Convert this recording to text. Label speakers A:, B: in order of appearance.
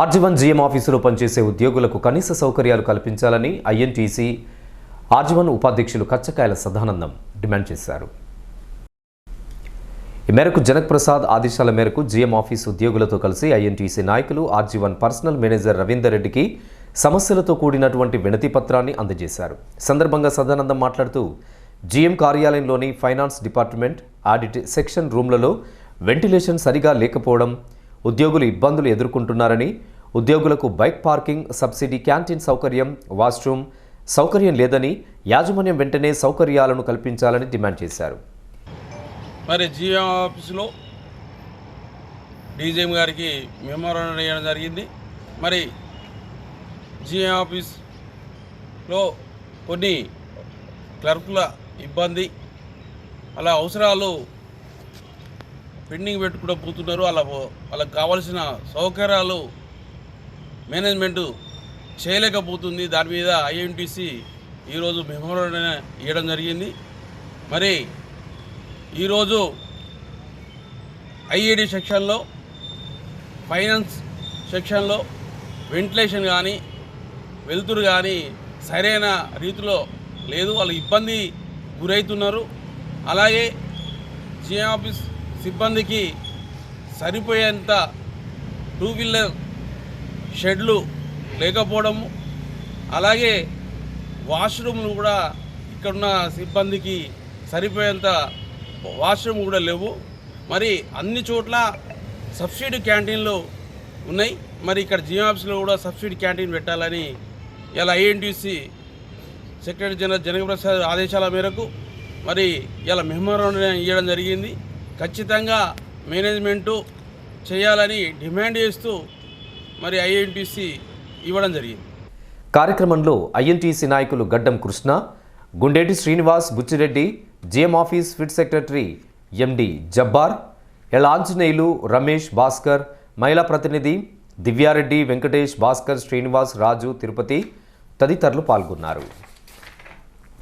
A: RG one GM ఆఫీసులో పనిచేసే ఉద్యోగులకు కనీస సౌకర్యాలు కల్పించాలని ఐఎన్టీసీ ఆర్జీవన్ ఉపాధ్యక్షులు కచ్చకాయల సదానందం డిమాండ్ చేశారు. ఈ మేరకు జనక్ ప్రసాద్ ఆదేశాల మేరకు జీఎం ఆఫీస్ ఉద్యోగులతో కలిసి ఐఎన్టీసీ నాయకులు ఆర్జీవన్ పర్సనల్ మేనేజర్ రవీందర్ రెడ్డికి సమస్యలతో కూడినటువంటి వినతి పత్రాన్ని అందజేశారు. సందర్భంగా సదానందం మాట్లాడుతూ జీఎం కార్యాలయంలోని ఫైనాన్స్ డిపార్ట్మెంట్ ఆడిట్ సెక్షన్ రూమ్లలో వెంటిలేషన్ సరిగా లేకపోవడం ఉద్యోగులు ఇబ్బందులు ఎదుర్కొంటున్నారని ఉద్యోగులకు బైక్ పార్కింగ్ సబ్సిడీ క్యాంటీన్ సౌకర్యం వాష్రూమ్ సౌకర్యం లేదని యాజమాన్యం వెంటనే సౌకర్యాలను కల్పించాలని డిమాండ్ చేశారు.
B: మరి జీఎం ఆఫీసులో డీజీఎం గారికి మెమోరాండం వేయడం జరిగింది. మరి జీఎం ఆఫీస్లో కొన్ని క్లర్కుల ఇబ్బంది అలా అవసరాలు పెండింగ్ పెట్టుకుంటూ పోతున్నారు. అలా వాళ్ళకి కావాల్సిన సౌకర్యాలు మేనేజ్మెంటు చేయలేకపోతుంది. దాని మీద ఐఎన్టీసీ ఈరోజు మెమోరాండం ఇవ్వడం జరిగింది. మరి ఈరోజు ఐఈడి సెక్షన్లో ఫైనాన్స్ సెక్షన్లో వెంటిలేషన్ కానీ వెలుతురు కానీ సరైన రీతిలో లేదు. వాళ్ళు ఇబ్బంది గురవుతున్నారు అలాగే జిఎం ఆఫీస్ సిబ్బందికి సరిపోయేంత టూ వీలర్ షెడ్లు లేకపోవడము అలాగే వాష్రూమ్లు కూడా ఇక్కడున్న సిబ్బందికి సరిపోయేంత వాష్రూమ్ కూడా లేవు. మరి అన్ని చోట్ల సబ్సిడీ క్యాంటీన్లు ఉన్నాయి. మరి ఇక్కడ జియో కూడా సబ్సిడీ క్యాంటీన్ పెట్టాలని ఇలా ఐఎన్టీసీ సెక్రటరీ జనరల్ జనకప్రసాద్ ఆదేశాల మేరకు మరి ఇలా మెమోరాండం ఇవ్వడం జరిగింది. ఖచ్చితంగా మేనేజ్మెంటు చేయాలని డిమాండ్ చేస్తూ మరి ఐఎన్టీసీ ఇవ్వడం జరిగింది.
A: కార్యక్రమంలో ఐఎన్టీసీ నాయకులు Gaddam Krishna Gundeti Srinivas Buchireddy G M office pit secretary M D Jabbar L Anjaneyulu Ramesh Bhaskar మహిళా ప్రతినిధి దివ్యారెడ్డి వెంకటేష్ భాస్కర్ శ్రీనివాస్ రాజు తిరుపతి తదితరులు పాల్గొన్నారు.